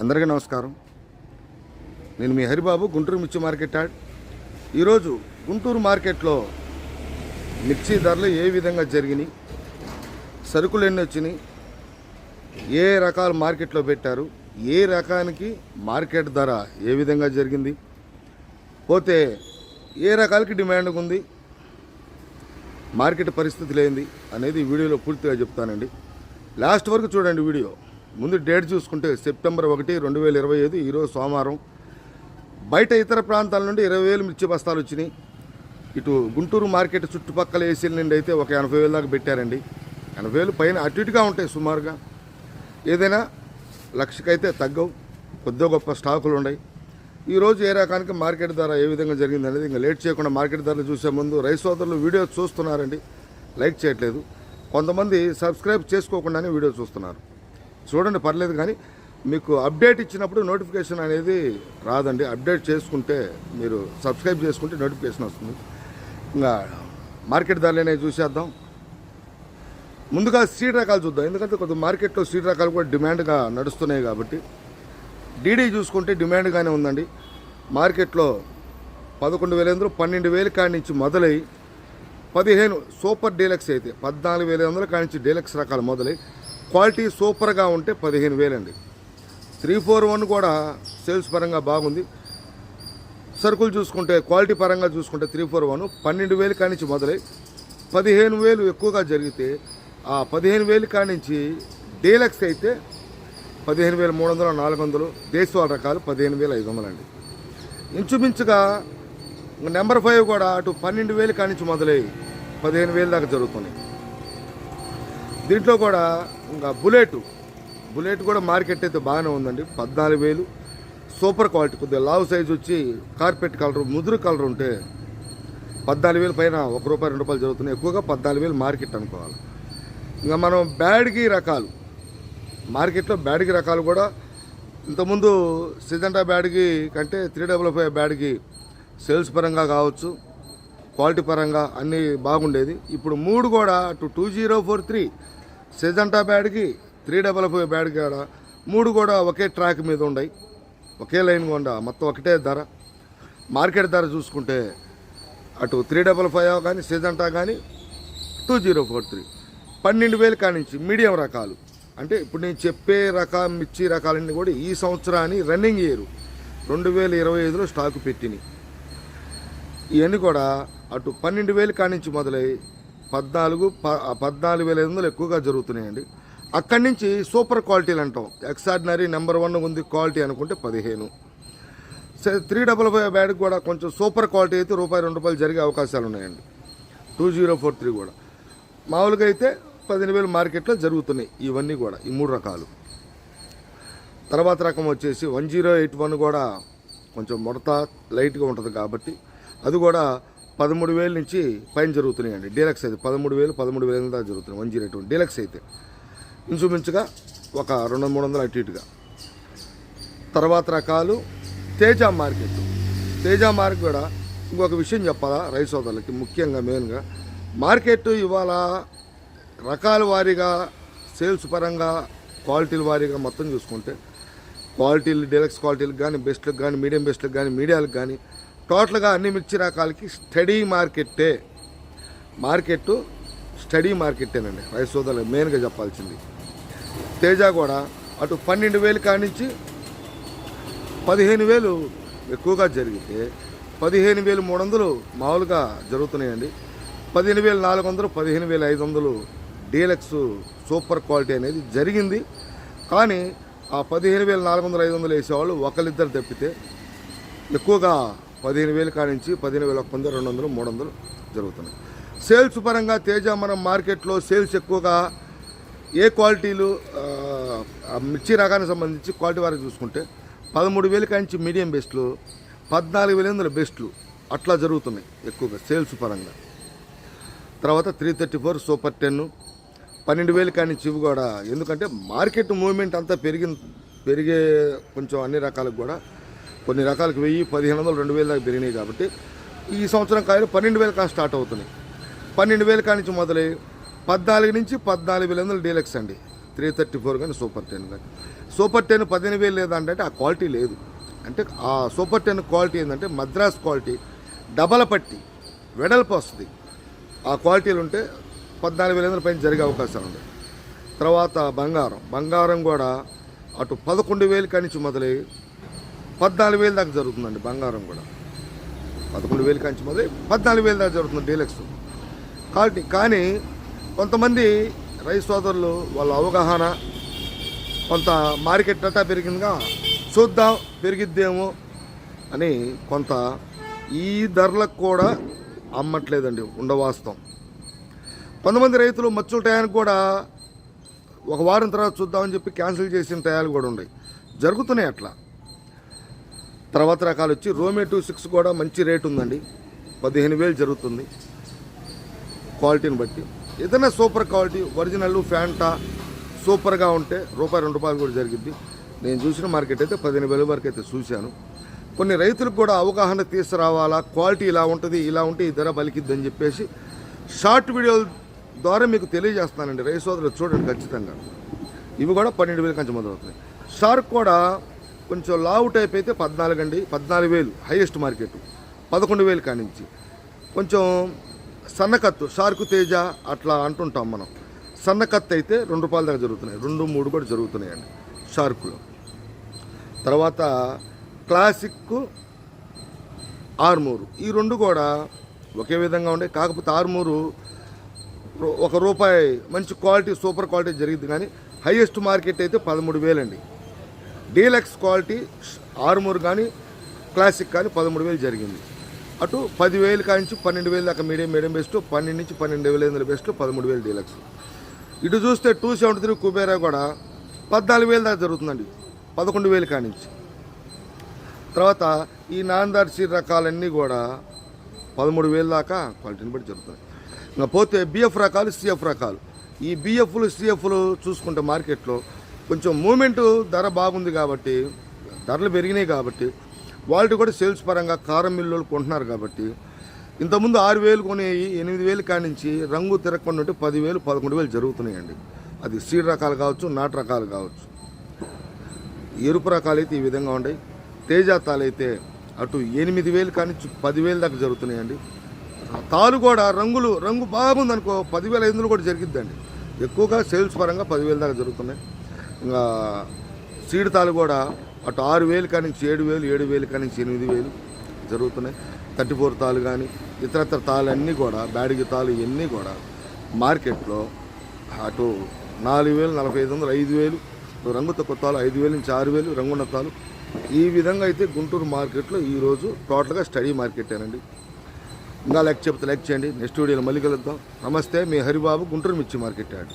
అందరికీ నమస్కారం. నేను మీ హరిబాబు గుంటూరు మిర్చి మార్కెట్ యాడ్. ఈరోజు గుంటూరు మార్కెట్లో మిర్చి ధరలు ఏ విధంగా జరిగినాయి సరుకులు ఎన్ని వచ్చినాయి ఏ రకాలు మార్కెట్లో పెట్టారు ఏ రకానికి మార్కెట్ ధర ఏ విధంగా జరిగింది పోతే ఏ రకాలకి డిమాండ్ ఉంది మార్కెట్ పరిస్థితి లేనిది అనేది వీడియోలో పూర్తిగా చెప్తానండి. లాస్ట్ వరకు చూడండి వీడియో. ముందు డేట్ చూసుకుంటే సెప్టెంబర్ ఒకటి రెండు వేల ఇరవై ఐదు ఈరోజు సోమవారం. బయట ఇతర ప్రాంతాల నుండి ఇరవై వేలు మిర్చి బస్తాలు వచ్చినాయి. ఇటు గుంటూరు మార్కెట్ చుట్టుపక్కల ఏసీల నుండి అయితే ఒక ఎనభై వేలు దాకా పెట్టారండి. ఎనభై వేలు పైన అటు ఇటుగా ఉంటాయి సుమారుగా. ఏదైనా లక్షకైతే తగ్గవు. కొద్దిగా గొప్ప స్టాకులు ఉన్నాయి. ఈరోజు ఏ రకానికి మార్కెట్ ధర ఏ విధంగా జరిగింది అనేది ఇంకా లేట్ చేయకుండా మార్కెట్ ధరలు చూసే ముందు రైస్ సోదరులు వీడియో చూస్తున్నారండి. లైక్ చేయట్లేదు. కొంతమంది సబ్స్క్రైబ్ చేసుకోకుండానే వీడియో చూస్తున్నారు. చూడండి పర్లేదు కానీ మీకు అప్డేట్ ఇచ్చినప్పుడు నోటిఫికేషన్ అనేది రాదండి. అప్డేట్ చేసుకుంటే మీరు సబ్స్క్రైబ్ చేసుకుంటే నోటిఫికేషన్ వస్తుంది. ఇంకా మార్కెట్ ధరలు అనేవి చూసేద్దాం. ముందుగా సీడ్ రకాలు చూద్దాం. ఎందుకంటే కొంత మార్కెట్లో సీడ్ రకాలు కూడా డిమాండ్గా నడుస్తున్నాయి కాబట్టి. డీడీ చూసుకుంటే డిమాండ్గానే ఉందండి. మార్కెట్లో పదకొండు వేల ఎందులో పన్నెండు వేల కాడి నుంచి మొదలై పదిహేను సూపర్ డీలక్స్ అయితే పద్నాలుగు వేల వందల కాడి నుంచి డీలక్స్ రకాలు మొదలై క్వాలిటీ సూపర్గా ఉంటే పదిహేను వేలండి. త్రీ ఫోర్ వన్ కూడా సేల్స్ పరంగా బాగుంది. సరుకులు చూసుకుంటే క్వాలిటీ పరంగా చూసుకుంటే త్రీ ఫోర్ వన్ పన్నెండు వేలు కానించి మొదలై పదిహేను వేలు ఎక్కువగా జరిగితే ఆ పదిహేను వేలు కానించి డీలక్స్ అయితే పదిహేను వేల మూడు వందలు నాలుగు వందలు దేశవాళ రకాలు పదిహేను వేల ఐదు వందలు అండి ఇంచుమించుగా నెంబర్ ఫైవ్ కూడా అటు పన్నెండు వేలు కానించి మొదలై పదిహేను వేలు దాకా జరుగుతున్నాయి. దీంట్లో కూడా ఇంకా బుల్లెట్. బుల్లెట్ కూడా మార్కెట్ అయితే బాగానే ఉందండి. పద్నాలుగు వేలు. Super quality. కొద్దిగా లావు సైజ్ వచ్చి కార్పెట్ కలర్ ముదురు కలర్ ఉంటే పద్నాలుగు వేలు పైన ఒక రూపాయి రెండు రూపాయలు జరుగుతున్నాయి. ఎక్కువగా పద్నాలుగు వేలు మార్కెట్ అనుకోవాలి. ఇంకా మనం బ్యాడ్కి రకాలు. మార్కెట్లో బ్యాడ్కి రకాలు కూడా ఇంతకుముందు సిజంటా బ్యాడ్కి కంటే త్రీ డబుల్ ఫైవ్ బ్యాడ్కి సేల్స్ పరంగా కావచ్చు క్వాలిటీ పరంగా అన్నీ బాగుండేది. ఇప్పుడు మూడు కూడా అటు టూ జీరో ఫోర్ త్రీ సెజంటా బ్యాడ్కి త్రీ డబల్ ఫైవ్ బ్యాడ్ కాడ మూడు కూడా ఒకే ట్రాక్ మీద ఉన్నాయి ఒకే లైన్ ఉండ. మొత్తం ఒకటే ధర. మార్కెట్ ధర చూసుకుంటే అటు త్రీ డబల్ ఫైవ్ కానీ సెజంటా కానీ టూ జీరో ఫోర్ త్రీ పన్నెండు వేలు కానించి మీడియం రకాలు. అంటే ఇప్పుడు నేను చెప్పే రకం మిర్చి రకాలన్నీ కూడా ఈ సంవత్సరాన్ని రన్నింగ్ ఇయర్ రెండు వేల ఇరవై ఐదులో స్టాకు పెట్టినాయి. ఇవన్నీ కూడా అటు పన్నెండు వేలు కానించి మొదలై పద్నాలుగు ప పద్నాలుగు వేల ఐదు వందలు ఎక్కువగా జరుగుతున్నాయండి. అక్కడి నుంచి సూపర్ క్వాలిటీలు అంటాం. ఎక్సార్డినరీ నెంబర్ వన్ ఉంది క్వాలిటీ అనుకుంటే పదిహేను. త్రీ డబల్ ఫైవ్ బ్యాడ్కి కూడా కొంచెం సూపర్ క్వాలిటీ అయితే రూపాయి రెండు రూపాయలు జరిగే అవకాశాలు ఉన్నాయండి. టూ జీరో ఫోర్ త్రీ కూడా. మామూలుగా అయితే పదిహేను వేలు మార్కెట్లో జరుగుతున్నాయి ఇవన్నీ కూడా ఈ మూడు రకాలు. తర్వాత రకం వచ్చేసి వన్ జీరో ఎయిట్ వన్ కూడా కొంచెం ముడత లైట్గా ఉంటుంది కాబట్టి అది కూడా పదమూడు వేల నుంచి పైన జరుగుతున్నాయండి. డీలక్స్ అయితే పదమూడు వేలు పదమూడు వేల దాకా జరుగుతున్నాయి. వన్ జీరో ఎయిట్ డీలక్స్ అయితే ఇంచుమించుగా ఒక రెండు మూడు వందలు అటు ఇటుగా. తర్వాత రకాలు తేజ మార్కెట్. తేజ మార్కెట్ కూడా ఇంకొక విషయం చెప్పాలా రైతు సోదరులకి ముఖ్యంగా మెయిన్గా. మార్కెట్ ఇవాళ రకాల వారీగా సేల్స్ పరంగా క్వాలిటీల వారీగా మొత్తం చూసుకుంటే క్వాలిటీలు డీలక్స్ క్వాలిటీలకు కానీ బెస్ట్లకు కానీ మీడియం బెస్ట్లకు కానీ మీడియాలకు కానీ టోటల్గా అన్ని మిర్చి రకాలకి స్టడీ మార్కెట్టే. మార్కెట్ స్టడీ మార్కెట్టేనండి. రైతు సోదరులు మెయిన్గా చెప్పాల్సింది. తేజ కూడా అటు పన్నెండు వేలు కానించి పదిహేను వేలు ఎక్కువగా జరిగితే పదిహేను వేలు మూడు వందలు మామూలుగా జరుగుతున్నాయండి. పదిహేను వేలు నాలుగు వందలు పదిహేను వేల ఐదు వందలు డీలక్స్ సూపర్ క్వాలిటీ అనేది జరిగింది. కానీ ఆ పదిహేను వేల నాలుగు వందలు ఐదు వందలు వేసేవాళ్ళు ఒకరిద్దరు తప్పితే ఎక్కువగా పదిహేను వేలు కానించి పదిహేను వేల ఒక వందలు రెండు వందలు మూడు వందలు జరుగుతున్నాయి. సేల్స్ పరంగా తేజ మనం మార్కెట్లో సేల్స్ ఎక్కువగా ఏ క్వాలిటీలు మిర్చి రకానికి సంబంధించి క్వాలిటీ వారికి చూసుకుంటే పదమూడు వేలు కానించి మీడియం బెస్ట్లు పద్నాలుగు వేల వందల బెస్ట్లు అట్లా జరుగుతున్నాయి ఎక్కువగా సేల్స్ పరంగా. తర్వాత three thirty four super ten పన్నెండు వేలు కానీ ఇవి కూడా. ఎందుకంటే మార్కెట్ మూవ్మెంట్ అంతా పెరిగి పెరిగే కొంచెం అన్ని రకాలకు కూడా కొన్ని రకాలకు వెయ్యి పదిహేను వందలు రెండు వేల దాకా పెరిగినాయి కాబట్టి ఈ సంవత్సరం కాయలు పన్నెండు వేలు కా స్టార్ట్ అవుతున్నాయి. పన్నెండు వేలు కానించి మొదలై పద్నాలుగు నుంచి పద్నాలుగు వేల వందలు డీలక్స్ అండి. త్రీ థర్టీ ఫోర్ కానీ సూపర్ టెన్ కానీ. సూపర్ టెన్ పదిహేను వేలు లేదంటే ఆ క్వాలిటీ లేదు. అంటే ఆ సూపర్ టెన్ క్వాలిటీ ఏంటంటే మద్రాస్ క్వాలిటీ డబల పట్టి వెడల్పు వస్తుంది. ఆ క్వాలిటీలు ఉంటే పద్నాలుగు వేల పైన జరిగే అవకాశాలు ఉన్నాయి. తర్వాత బంగారం బంగారం కూడా అటు పదకొండు వేలు కానించి మొదలై పద్నాలుగు వేలు దాకా జరుగుతుందండి బంగారం కూడా. పదకొండు వేలు కంచి మొదలై పద్నాలుగు వేలు దాకా జరుగుతుంది డీలక్స్. కాబట్టి కానీ కొంతమంది రైతు సోదరులు వాళ్ళ అవగాహన కొంత మార్కెట్ అట్టా పెరిగిందిగా చూద్దాం పెరిగిద్దేమో అని కొంత ఈ ధరలకు కూడా అమ్మట్లేదండి ఉండవాస్తవం. కొంతమంది రైతులు మచ్చుల టయానికి కూడా ఒక వారం తర్వాత చూద్దామని చెప్పి క్యాన్సిల్ చేసిన టయాలు కూడా ఉన్నాయి. జరుగుతున్నాయి అట్లా. తర్వాత రకాలు వచ్చి రోమే టూ సిక్స్ కూడా మంచి రేట్ ఉందండి. పదిహేను వేలు జరుగుతుంది. క్వాలిటీని బట్టి. ఏదైనా సూపర్ క్వాలిటీ ఒరిజినల్ ఫ్యాంటా సూపర్గా ఉంటే రూపాయి రెండు రూపాయలు కూడా జరిగింది నేను చూసిన మార్కెట్ అయితే పదిహేను వేల వరకు అయితే చూశాను. కొన్ని రైతులకు కూడా అవగాహన తీసుకురావాలా క్వాలిటీ ఇలా ఉంటుంది ఇలా ఉంటే ఈ ధర పలికిద్దని చెప్పేసి షార్ట్ వీడియోల ద్వారా మీకు తెలియజేస్తానండి. రైతు సోదరులు చూడండి ఖచ్చితంగా. ఇవి కూడా పన్నెండు వేలు కంచె మొదలవుతున్నాయి. షార్క్ కూడా కొంచెం లావు టైప్ అయితే పద్నాలుగు అండి పద్నాలుగు వేలు హైయెస్ట్ మార్కెట్. పదకొండు వేలు కానించి. కొంచెం సన్నకత్తు షార్కు తేజ అట్లా అంటుంటాం మనం. సన్నకత్తు అయితే రెండు రూపాయల దాకా జరుగుతున్నాయి. రెండు మూడు కూడా జరుగుతున్నాయండి షార్కులో. తర్వాత క్లాసిక్ ఆర్మూరు. ఈ రెండు కూడా ఒకే విధంగా ఉండే. కాకపోతే ఆర్మూరు ఒక రూపాయి మంచి క్వాలిటీ సూపర్ క్వాలిటీ జరిగింది కానీ హైయెస్ట్ మార్కెట్ అయితే పదమూడు వేలండి. డీలక్స్ క్వాలిటీ ఆర్మూర్ కానీ క్లాసిక్ కానీ పదమూడు వేలు జరిగింది. అటు పదివేలు కానించి పన్నెండు వేలు దాకా మీడియం మీడియం బెస్ట్ పన్నెండు నుంచి పన్నెండు వేల ఎనిమిది బెస్ట్ పదమూడు వేలు డీలక్స్. ఇటు చూస్తే టూ సెవెంటీ త్రీ కుబేరా కూడా పద్నాలుగు వేలు దాకా జరుగుతుందండి. పదకొండు వేలు కానించి. తర్వాత ఈ నాందార్చి రకాలన్నీ కూడా పదమూడు వేలు దాకా క్వాలిటీని బట్టి జరుగుతుంది ఇంకా పోతే బిఎఫ్ రకాలు సిఎఫ్ రకాలు. ఈ బిఎఫ్లు సిఎఫ్లు చూసుకుంటే మార్కెట్లో కొంచెం మూమెంటు ధర బాగుంది కాబట్టి ధరలు పెరిగినాయి కాబట్టి వాళ్ళు కూడా సేల్స్ పరంగా కారం మిల్లులు కొంటున్నారు కాబట్టి ఇంతకుముందు ఆరు వేలు కొనేవి ఎనిమిది వేలు కానించి రంగు తిరగకుండా ఉంటే పదివేలు పదకొండు వేలు జరుగుతున్నాయండి. అది సీడ్ రకాలు కావచ్చు నాటు రకాలు కావచ్చు. ఎరుపు రకాలు అయితే ఈ విధంగా ఉన్నాయి తేజాతాలు అయితే అటు ఎనిమిది వేలు కానించి పదివేలు దాకా జరుగుతున్నాయండి. తాలు కూడా రంగులు రంగు బాగుందనుకో పదివేల ఐదు కూడా జరిగిద్దండి. ఎక్కువగా సేల్స్ పరంగా పదివేల దాకా జరుగుతున్నాయి. ఇంకా కూడా అటు ఆరు వేలు కానీ ఏడు వేలు ఏడు వేలు కానీ ఎనిమిది వేలు జరుగుతున్నాయి. థర్టీ ఫోర్ తాలు కానీ ఇతరత్ర తాలు కూడా బ్యాడిగి తాలు ఇవన్నీ కూడా మార్కెట్లో అటు నాలుగు వేలు నలభై ఐదు వందలు ఐదు వేలు రంగు తక్కువ తాలు ఐదు వేలు నుంచి ఆరు వేలు రంగున్న తాలు. ఈ విధంగా అయితే గుంటూరు మార్కెట్లో ఈరోజు టోటల్గా స్టడీ మార్కెటేనండి. ఇంకా లైక్ చెప్తే లైక్ చేయండి. నెక్స్ట్ వీడియోలో మళ్ళీ కలుద్దాం. నమస్తే మీ హరిబాబు గుంటూరు మిర్చి మార్కెట్ యాడ్.